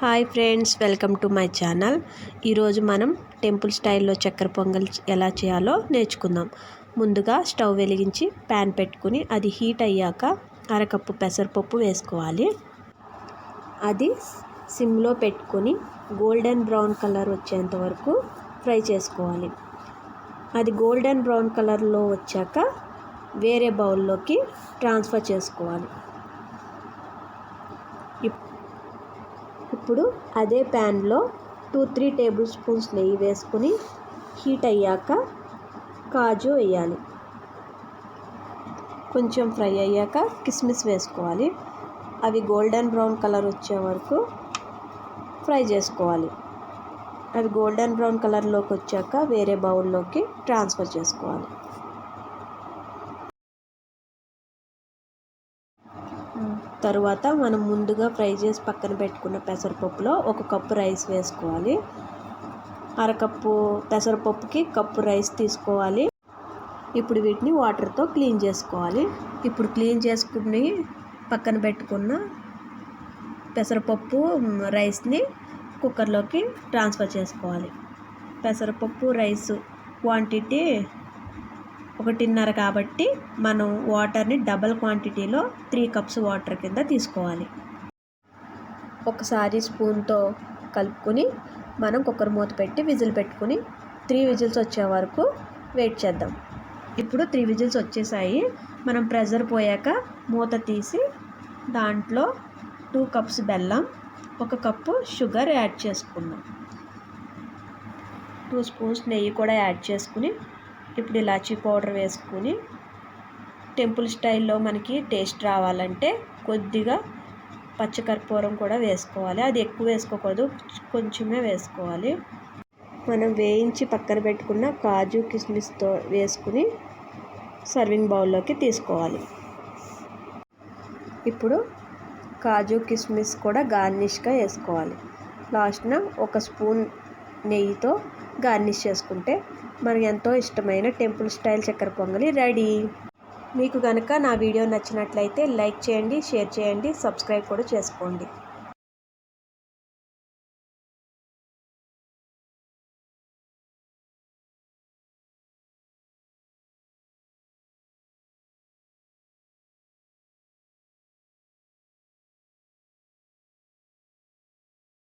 Hi friends welcome to my channel. ఈరోజు మనం temple స్టైల్లో చక్కెర పొంగల్ ఎలా చేయాలో నేర్చుకుందాం. ముందుగా స్టవ్ వెలిగించి ప్యాన్ పెట్టుకుని అది హీట్ అయ్యాక అరకప్పు పెసరపప్పు వేసుకోవాలి. అది సిమ్లో పెట్టుకొని గోల్డెన్ బ్రౌన్ కలర్ వచ్చేంత వరకు ఫ్రై చేసుకోవాలి. అది గోల్డెన్ బ్రౌన్ కలర్లో వచ్చాక వేరే బౌల్లోకి ట్రాన్స్ఫర్ చేసుకోవాలి. ఇప్పుడు అదే ప్యాన్లో టూ త్రీ టేబుల్ స్పూన్స్ నెయ్యి వేసుకుని హీట్ అయ్యాక కాజు వేయాలి. కొంచెం ఫ్రై అయ్యాక కిస్మిస్ వేసుకోవాలి. అవి గోల్డెన్ బ్రౌన్ కలర్ వచ్చే వరకు ఫ్రై చేసుకోవాలి. అవి గోల్డెన్ బ్రౌన్ కలర్లోకి వచ్చాక వేరే బౌల్లోకి ట్రాన్స్ఫర్ చేసుకోవాలి. తరువాత మనం ముందుగా ఫ్రై చేసి పక్కన పెట్టుకున్న పెసరపప్పులో ఒక కప్పు రైస్ వేసుకోవాలి. అరకప్పు పెసరపప్పుకి కప్పు రైస్ తీసుకోవాలి. ఇప్పుడు వీటిని వాటర్తో క్లీన్ చేసుకోవాలి. ఇప్పుడు క్లీన్ చేసుకుని పక్కన పెట్టుకున్న పెసరపప్పు రైస్ని కుక్కర్లోకి ట్రాన్స్ఫర్ చేసుకోవాలి. పెసరపప్పు రైస్ క్వాంటిటీ ఒకటిన్నర కాబట్టి మనం వాటర్ని డబల్ క్వాంటిటీలో త్రీ కప్స్ వాటర్ కింద తీసుకోవాలి. ఒకసారి స్పూన్తో కలుపుకొని మనం కుక్కర్ మూత పెట్టి విజిల్ పెట్టుకుని త్రీ విజిల్స్ వచ్చే వరకు వెయిట్ చేద్దాం. ఇప్పుడు త్రీ విజిల్స్ వచ్చేసాయి. మనం ప్రెజర్ పోయాక మూత తీసి దాంట్లో టూ కప్స్ బెల్లం ఒక కప్పు షుగర్ యాడ్ చేసుకుందాం. టూ స్పూన్స్ నెయ్యి కూడా యాడ్ చేసుకుని ఇప్పుడు ఇలాచీ పౌడర్ వేసుకుని టెంపుల్ స్టైల్లో మనకి టేస్ట్ రావాలంటే కొద్దిగా పచ్చకర్పూరం కూడా వేసుకోవాలి. అది ఎక్కువ వేసుకోకూడదు కొంచెమే వేసుకోవాలి. మనం వేయించి పక్కన పెట్టుకున్న కాజు కిస్మిస్తో వేసుకుని సర్వింగ్ బౌల్లోకి తీసుకోవాలి. ఇప్పుడు కాజు కిస్మిస్ కూడా గార్నిష్గా వేసుకోవాలి. లాస్ట్న ఒక స్పూన్ నెయ్యితో గార్నిష్ చేసుకుంటే మనకు ఎంతో ఇష్టమైన టెంపుల్ స్టైల్ చక్కెర పొంగలి రెడీ. మీకు కనుక నా వీడియో నచ్చినట్లయితే లైక్ చేయండి షేర్ చేయండి సబ్స్క్రైబ్ కూడా చేసుకోండి.